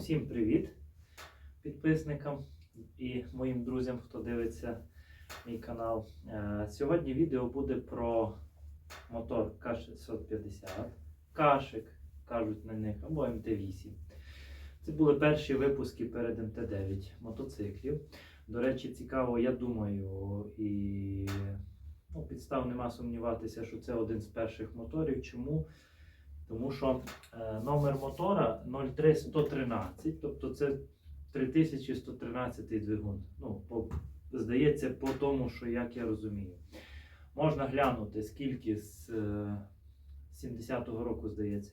Всім привіт підписникам і моїм друзям, хто дивиться мій канал. Е, Сьогодні відео буде про мотор К650, Кашик, кажуть на них, або МТ8. Це були перші випуски перед МТ9 мотоциклів. До речі, цікаво, я думаю, і ну, підстав нема сумніватися, що це один з перших моторів. Чому? Тому що е, номер мотора 03113, тобто це 3113 двигун. Ну, по, здається, по тому, що як я розумію. Можна глянути, скільки з е, 70-го року, здається,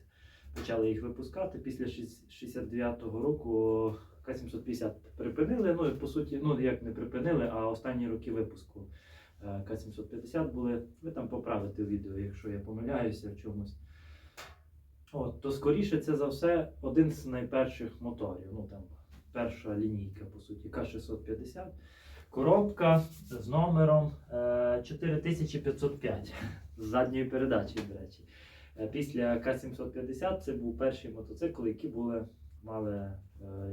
почали їх випускати. Після 69-го року К-750 припинили. Ну, і по суті, ну як не припинили, а останні роки випуску е, К-750 були. Ви там поправите відео, якщо я помиляюся в чомусь. От, то скоріше це за все один з найперших моторів. Ну там перша лінійка, по суті, К650. Коробка з номером е, 4505 з задньої передачі, до речі. Е, Після К750 це був перший мотоцикл, які були, мали е,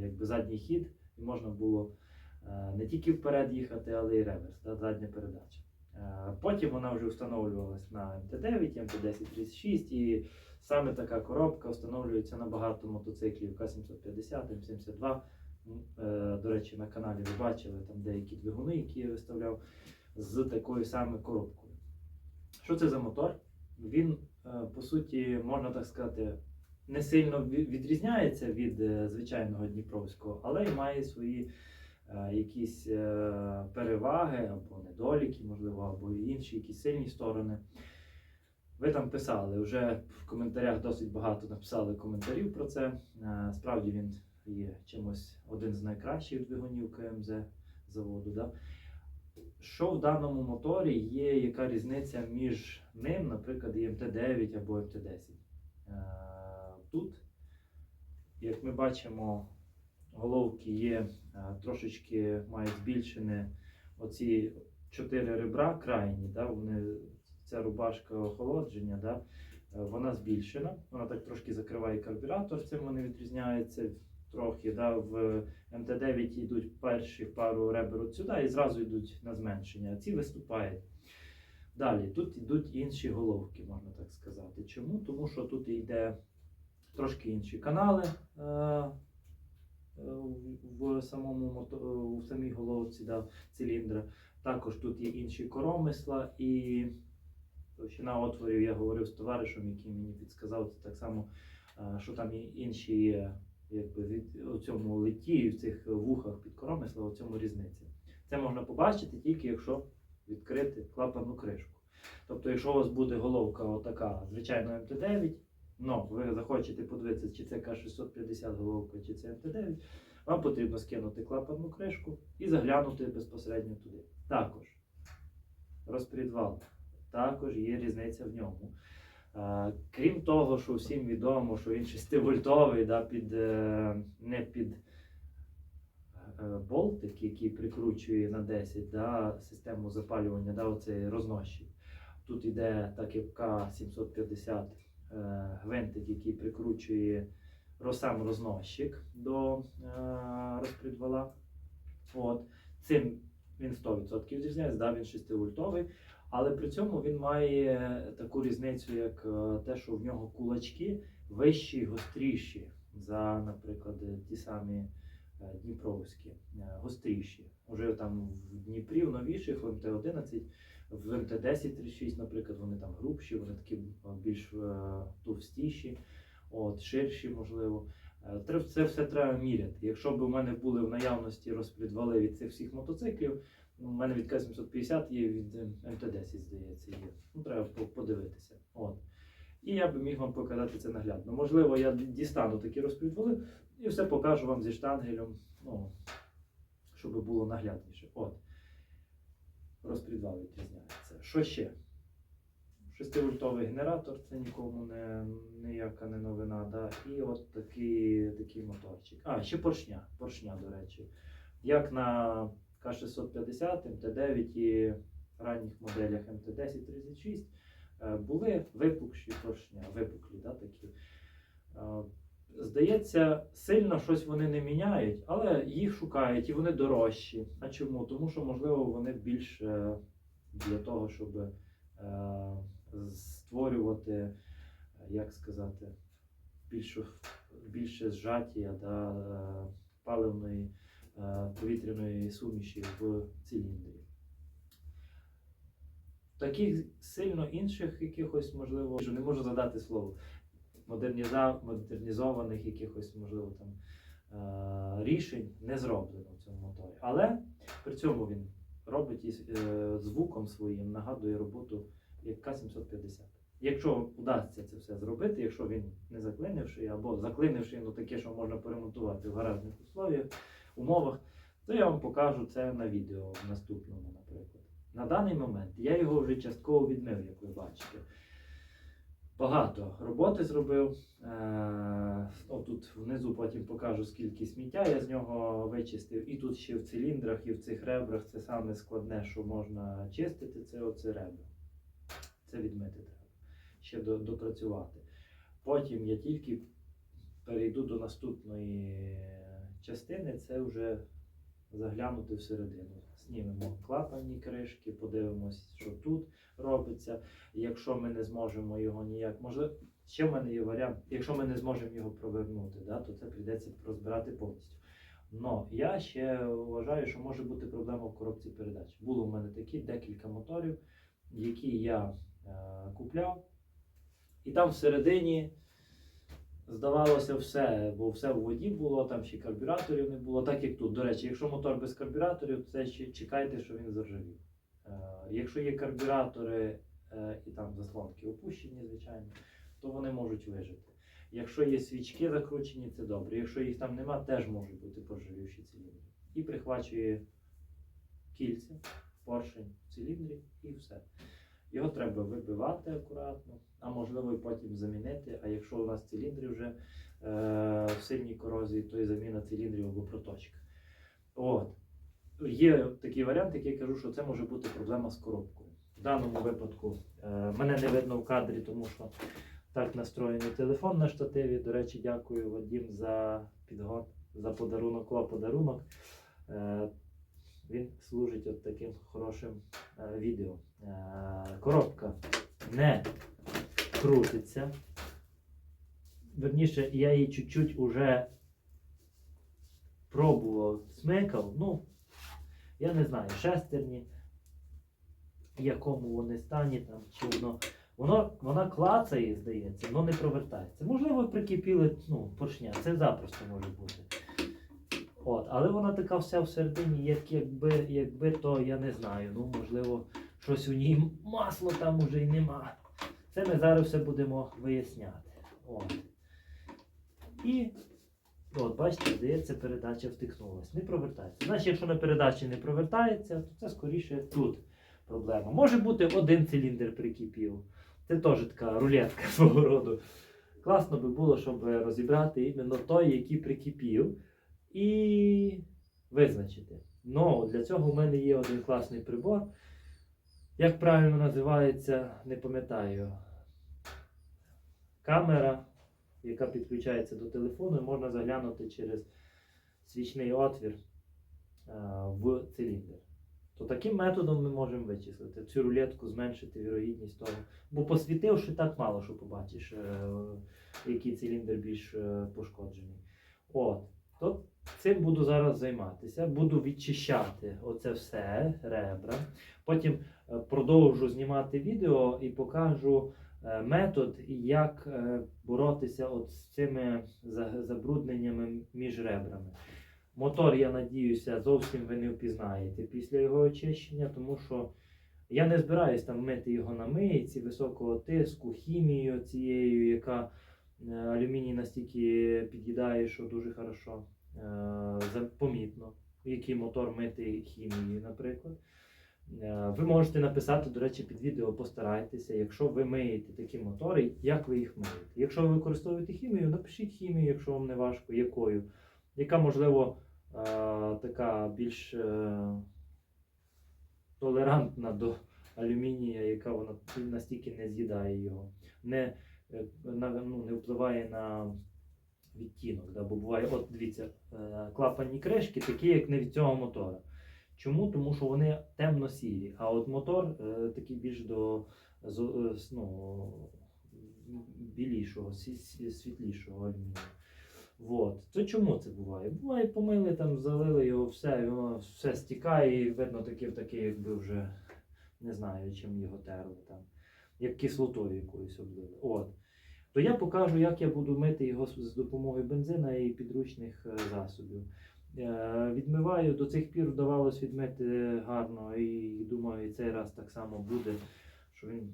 якби задній хід, і можна було е, не тільки вперед їхати, але й реверс, да, задня передача. Е, Потім вона вже встановлювалась на МТ9, МТ1036 і Саме така коробка встановлюється на багато мотоциклів К750, М72. Е, До речі, на каналі ви бачили там деякі двигуни, які я виставляв з такою самою коробкою. Що це за мотор? Він, е, по суті, можна так сказати, не сильно відрізняється від е, звичайного Дніпровського, але й має свої якісь переваги або недоліки, можливо, або інші якісь сильні сторони. Ви там писали, вже в коментарях досить багато написали коментарів про це. Е, Справді він є чимось один з найкращих двигунів КМЗ заводу. Да? Що в даному моторі є, яка різниця між ним, наприклад, і МТ9 або МТ10? Е, Тут, як ми бачимо, головки є е, трошечки мають збільшені оці чотири ребра крайні, да? вони ця рубашка охолодження, да, е, вона збільшена, вона так трошки закриває карбюратор, цим вони відрізняються трохи. Да, в МТ9 йдуть перші пару ребер от сюди і зразу йдуть на зменшення, ці виступають. Далі, тут йдуть інші головки, можна так сказати. Чому? Тому що тут йде трошки інші канали е, в самому в самій головці да, циліндра. Також тут є інші коромисла і товщина отворів. Я говорив з товаришем, який мені підсказав це так само, що там і інші є, якби від у цьому литі, в цих вухах під коромисла, у цьому різниця. Це можна побачити тільки якщо відкрити клапанну кришку. Тобто, якщо у вас буде головка отака, звичайно, МТ9, ну ви захочете подивитися, чи це К650 головка, чи це МТ9, вам потрібно скинути клапанну кришку і заглянути безпосередньо туди. Також розпредвал, також є різниця в ньому. Е, Крім того, що всім відомо, що він 6-вольтовий, да, під, е, не під е, болтик, який прикручує на 10 да, систему запалювання, да, оцей рознощик. Тут іде так як К750 е, гвинтик, який прикручує сам рознощик до розпредвала. От. Цим він 100% відрізняється, да, він 6-вольтовий. Але при цьому він має таку різницю, як е, те, що в нього кулачки вищі і гостріші за, наприклад, ті самі е, дніпровські, е, гостріші. Уже там в Дніпрі, в новіших, в МТ-11, в МТ-1036, наприклад, вони там грубші, вони такі більш товстіші, от, ширші, можливо. Це все треба міряти. Якщо б у мене були в наявності розпредвали від цих всіх мотоциклів, у мене від К750 є від е, МТ-10, здається, є. Ну, треба подивитися. От. І я би міг вам показати це наглядно. Можливо, я дістану такі розпредвали і все покажу вам зі штангелем, ну, щоб було наглядніше. От. Розпредвал відрізняється. Що ще? Шестивольтовий генератор, це нікому не ніяка не новина. Да? І от такий, такий моторчик. А, ще поршня. Поршня, до речі. Як на К650, МТ9 і ранніх моделях МТ1036 е, були випукші поршня, випуклі, да, такі. Е, Здається, сильно щось вони не міняють, але їх шукають і вони дорожчі. А чому? Тому що, можливо, вони більш е, для того, щоб е, створювати, як сказати, більшу, більше зжаття да, паливної повітряної суміші в циліндрі. Таких сильно інших якихось, можливо, не можу задати слово, модернізованих якихось, можливо, там е, рішень не зроблено в цьому моторі. Але при цьому він робить із е, звуком своїм, нагадує роботу як К-750. Якщо вдасться це все зробити, якщо він не заклинивший або заклинивший, ну таке, що можна перемонтувати в гаражних условіях, умовах, то я вам покажу це на відео в наступному, наприклад. На даний момент я його вже частково відмив, як ви бачите. Багато роботи зробив. Е, Отут внизу потім покажу, скільки сміття я з нього вичистив. І тут ще в циліндрах, і в цих ребрах це саме складне, що можна чистити, це оце ребра. Це відмити треба. Ще до- допрацювати. Потім я тільки перейду до наступної частини, це вже заглянути всередину. Знімемо клапанні кришки, подивимось, що тут робиться. Якщо ми не зможемо його ніяк, може, ще в мене є варіант, якщо ми не зможемо його провернути, да, то це прийдеться розбирати повністю. Но я ще вважаю, що може бути проблема в коробці передач. Було в мене такі декілька моторів, які я е, купляв, і там всередині здавалося все, бо все в воді було, там ще карбюраторів не було, так як тут. До речі, якщо мотор без карбюраторів, це ще чекайте, що він заржавів. Е, якщо є карбюратори е, і там заслонки опущені, звичайно, то вони можуть вижити. Якщо є свічки закручені, це добре. Якщо їх там нема, теж можуть бути поржавівші циліндри. І прихвачує кільця, поршень в циліндрі і все. Його треба вибивати акуратно, а можливо і потім замінити. А якщо у нас циліндри вже е, в сильній корозії, то і заміна циліндрів або проточка. От. Є такий варіант, який я кажу, що це може бути проблема з коробкою. В даному випадку е, мене не видно в кадрі, тому що так настроєний телефон на штативі. До речі, дякую Вадім за підгон, за подарунок, подарунок. Е, він служить от таким хорошим е, відео. Е, коробка не крутиться. Верніше, я її чуть-чуть уже пробував, смикав. Ну, я не знаю, шестерні, в якому вони стані там, чи воно. Воно, вона клацає, здається, але не провертається. Можливо, прикипіли ну, поршня, це запросто може бути. От, але вона така вся всередині, як, якби, якби то я не знаю. Ну, можливо, щось у ній масло там уже й нема. Це ми зараз все будемо виясняти. От. І от, бачите, здається, передача втикнулась. Не провертається. Значить, якщо на передачі не провертається, то це скоріше тут проблема. Може бути один циліндр прикипів. Це теж така рулетка свого роду. Класно би було, щоб розібрати іменно той, який прикипів, і визначити. Ну, для цього в мене є один класний прибор. Як правильно називається, не пам'ятаю. Камера, яка підключається до телефону, і можна заглянути через свічний отвір а, в циліндр. То таким методом ми можемо вичислити цю рулетку, зменшити вірогідність того. Бо посвітивши так мало що побачиш, е, який циліндр більш е, пошкоджений. От. Цим буду зараз займатися. Буду відчищати оце все ребра. Потім е, продовжу знімати відео і покажу е, метод, як е, боротися от з цими забрудненнями між ребрами. Мотор, я надіюся, зовсім ви не впізнаєте після його очищення, тому що я не збираюсь там мити його на мийці високого тиску, хімією цією, яка алюміній настільки під'їдає, що дуже хорошо помітно, який мотор мити хімією, наприклад. Е, Ви можете написати, до речі, під відео постарайтеся, якщо ви миєте такі мотори, як ви їх миєте. Якщо ви використовуєте хімію, напишіть хімію, якщо вам не важко, якою. Яка, можливо, е, така більш е, толерантна до алюмінія, яка вона настільки не з'їдає його, не, е, ну, не впливає на відтінок. Да? Бо буває, от дивіться, е, клапанні кришки такі, як не від цього мотора. Чому? Тому що вони темно-сірі, а от мотор е, такий більш до е, ну, білішого, світлішого алюмінію. Вот. То чому це буває? Буває, помили там, залили його все, і воно все стікає, і видно таке, таке, якби вже не знаю, чим його терли там, як кислотою якоюсь облили. От. То я покажу, як я буду мити його з допомогою бензина і підручних е, засобів. Е, Відмиваю, до цих пір вдавалось відмити гарно, і думаю, і цей раз так само буде, що він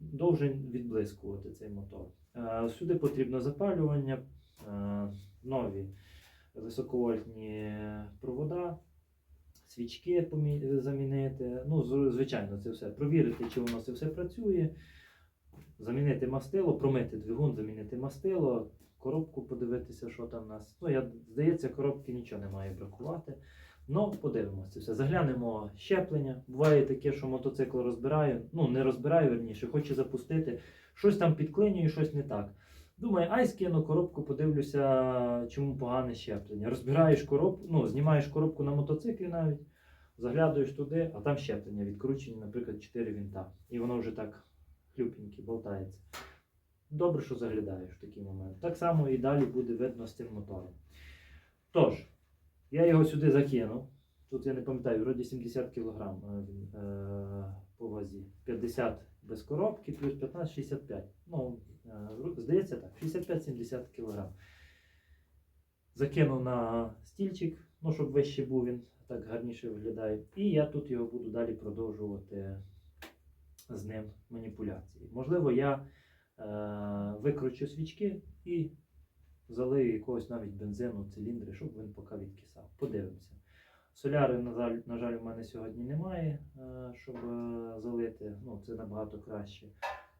довжен відблискувати цей мотор. Е, Сюди потрібно запалювання, нові високовольтні провода, свічки замінити. Ну, звичайно, це все. Провірити, чи воно це все працює. Замінити мастило, промити двигун, замінити мастило, коробку подивитися, що там у нас. Ну, я, здається, коробки нічого не має бракувати. Ну, подивимося все. Заглянемо щеплення. Буває таке, що мотоцикл розбираю. Ну, не розбираю, верніше, хочу запустити. Щось там підклинюю, щось не так. Думаю, ай скину коробку, подивлюся, чому погане щеплення. Розбираєш коробку, ну, знімаєш коробку на мотоциклі навіть, заглядаєш туди, а там щеплення відкручені, наприклад, 4 вінта. І воно вже так хлюпеньке, болтається. Добре, що заглядаєш в такий момент. Так само і далі буде видно з цим мотором. Тож, я його сюди закинув. Тут я не пам'ятаю, вроді 70 кг е, по вазі. 50 без коробки, плюс 15 65. Ну, е, здається так, 65-70 кг. Закинув на стільчик, ну, щоб вище був він, так гарніше виглядає. І я тут його буду далі продовжувати з ним маніпуляції. Можливо, я е, викручу свічки і залию якогось навіть бензину, циліндри, щоб він поки відкисав. Подивимося. Соляри, на жаль, на жаль, у мене сьогодні немає, е, щоб е, залити. Ну, це набагато краще.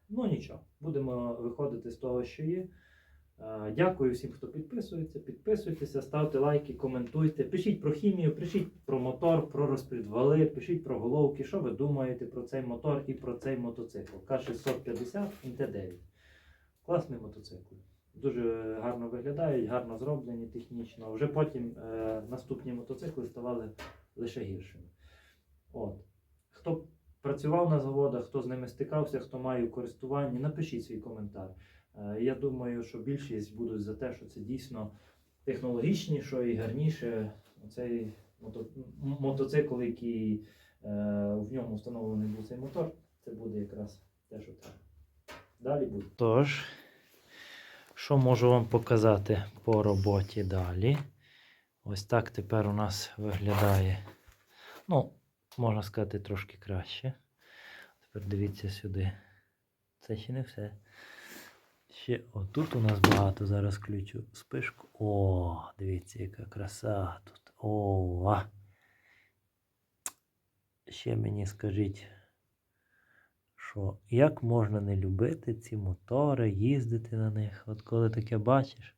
Ну нічого, будемо виходити з того, що є. Е, Дякую всім, хто підписується. Підписуйтеся, ставте лайки, коментуйте. Пишіть про хімію, пишіть про мотор, про розпредвали, пишіть про головки, що ви думаєте про цей мотор і про цей мотоцикл. К650 МТ9. Класний мотоцикл. Дуже гарно виглядають, гарно зроблені технічно. Вже потім е, наступні мотоцикли ставали лише гіршими. От. Хто працював на заводах, хто з ними стикався, хто має в користуванні, напишіть свій коментар. Е, Я думаю, що більшість будуть за те, що це дійсно технологічніше і гарніше. Цей мото... мотоцикл, який е, в ньому встановлений був цей мотор, це буде якраз те, що треба. Далі буде. Тож, що можу вам показати по роботі далі? Ось так тепер у нас виглядає. Ну, можна сказати, трошки краще. Тепер дивіться сюди. Це ще не все. Ще отут у нас багато. Зараз включу спишку. О, дивіться, яка краса тут. О! а. Ще мені скажіть, що як можна не любити ці мотори, їздити на них. От коли таке бачиш,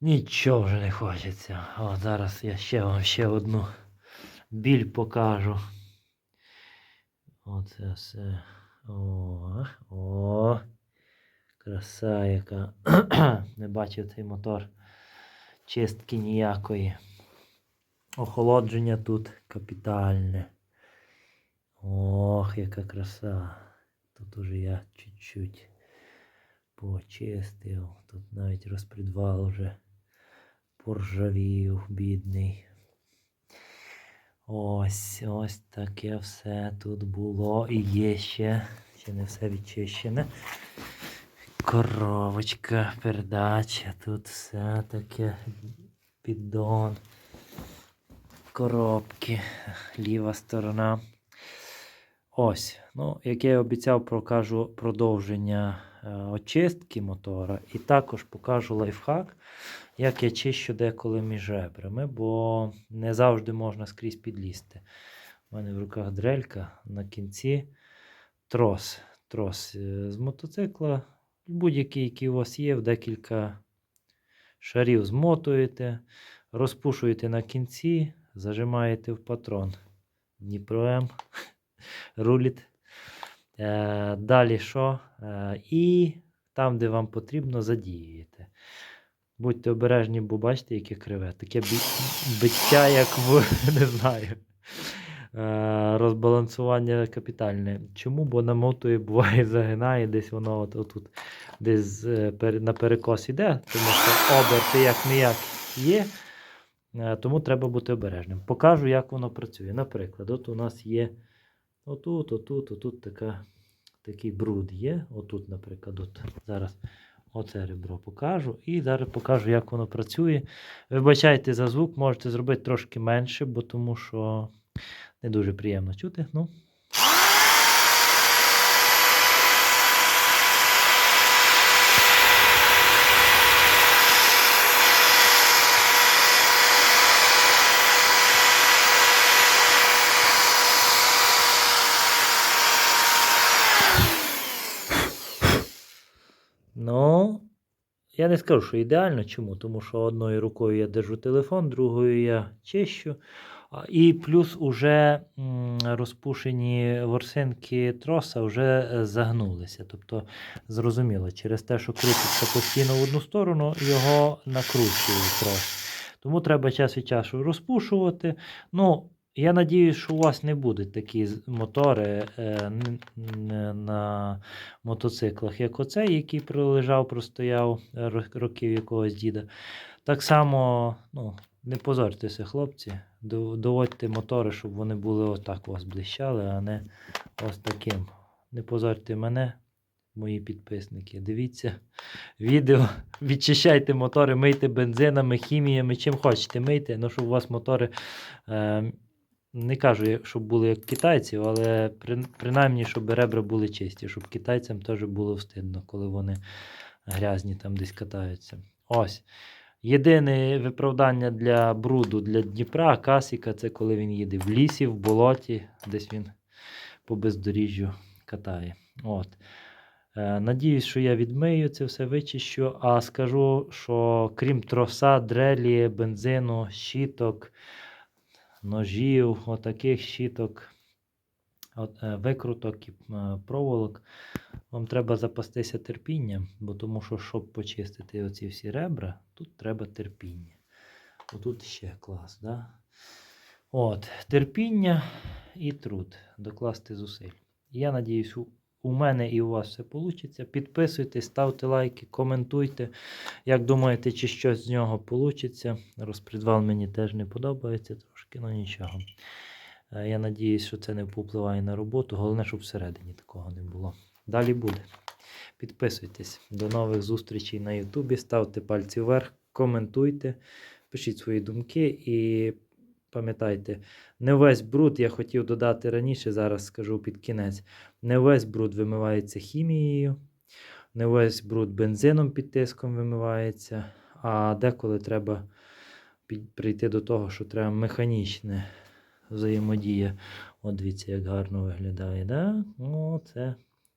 нічого вже не хочеться. О, зараз я ще вам ще одну біль покажу. Оце все. О, о, краса яка. Не бачив цей мотор. Чистки ніякої. Охолодження тут капітальне. Ох, яка краса. Тут уже я чуть-чуть почистив. Тут навіть розпредвал вже поржавів, бідний. Ось, ось таке все тут було і є ще. Ще не все відчищене. Коровочка, передача, тут все таке піддон. Коробки, ліва сторона. Ось, ну, як я і обіцяв, покажу продовження е, очистки мотора. І також покажу лайфхак, як я чищу деколи між ребрами, бо не завжди можна скрізь підлізти. У мене в руках дрелька на кінці трос. Трос е, з мотоцикла. Будь-який, який у вас є, в декілька шарів змотуєте, розпушуєте на кінці, зажимаєте в патрон. Дніпро М. Руліт. Е, далі що? Е, і там, де вам потрібно, задіюєте. Будьте обережні, бо бачите, яке криве. Таке биття, як в не знаю. Е, Розбалансування капітальне. Чому? Бо намотує, буває, загинає, десь воно от, отут, десь е, на перекос іде, тому що оберти як не як є. Е, Тому треба бути обережним. Покажу, як воно працює. Наприклад, от у нас є отут, отут, отут така, такий бруд є. Отут, наприклад, от зараз оце ребро покажу. І зараз покажу, як воно працює. Вибачайте за звук, можете зробити трошки менше, бо тому що не дуже приємно чути. Ну. Ну, я не скажу, що ідеально. Чому? Тому що одною рукою я держу телефон, другою я чищу. І плюс уже розпушені ворсинки троса вже е, загнулися. Тобто, зрозуміло, через те, що крутиться постійно в одну сторону, його накручує трос. Тому треба час від часу розпушувати. Ну, я надіюсь, що у вас не будуть такі мотори е, на мотоциклах, як оцей, який пролежав, простояв е, років якогось діда. Так само, ну, не позорьтеся, хлопці, доводьте мотори, щоб вони були отак у вас блищали, а не ось таким. Не позорьте мене, мої підписники. Дивіться відео, відчищайте мотори, мийте бензинами, хіміями, чим хочете мийте, ну, щоб у вас мотори. Е, не кажу, щоб були як китайців, але при, принаймні, щоб ребра були чисті, щоб китайцям теж було встидно, коли вони грязні там десь катаються. Ось. Єдине виправдання для бруду для Дніпра, Касіка, це коли він їде в лісі, в болоті, десь він по бездоріжжю катає. От. Е, Надіюсь, що я відмию це все вичищу, а скажу, що крім троса, дрелі, бензину, щіток, ножів, отаких щіток, от, е, викруток і е, проволок, вам треба запастися терпінням, бо тому що, щоб почистити оці всі ребра, тут треба терпіння. Отут ще клас, да? От, терпіння і труд, докласти зусиль. Я надіюсь, у, мене і у вас все вийде. Підписуйтесь, ставте лайки, коментуйте. Як думаєте, чи щось з нього вийде? Розпредвал мені теж не подобається трошки, ну нічого. Е, Я надіюсь, що це не впливає на роботу. Головне, щоб всередині такого не було. Далі буде. Підписуйтесь. До нових зустрічей на Ютубі. Ставте пальці вверх, коментуйте, пишіть свої думки і пам'ятайте, не весь бруд я хотів додати раніше, зараз скажу під кінець. Не весь бруд вимивається хімією, не весь бруд бензином під тиском вимивається, а деколи треба прийти до того, що треба механічне взаємодія. От дивіться, як гарно виглядає. Да? Ну, це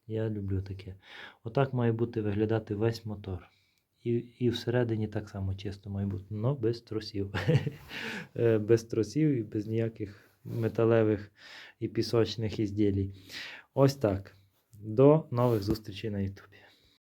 я люблю таке. Отак має бути виглядати весь мотор. І, і всередині так само чисто має бути, але без тросів. Е, без тросів і без ніяких металевих і пісочних ізділій. Ось так. До нових зустрічей на Ютубі.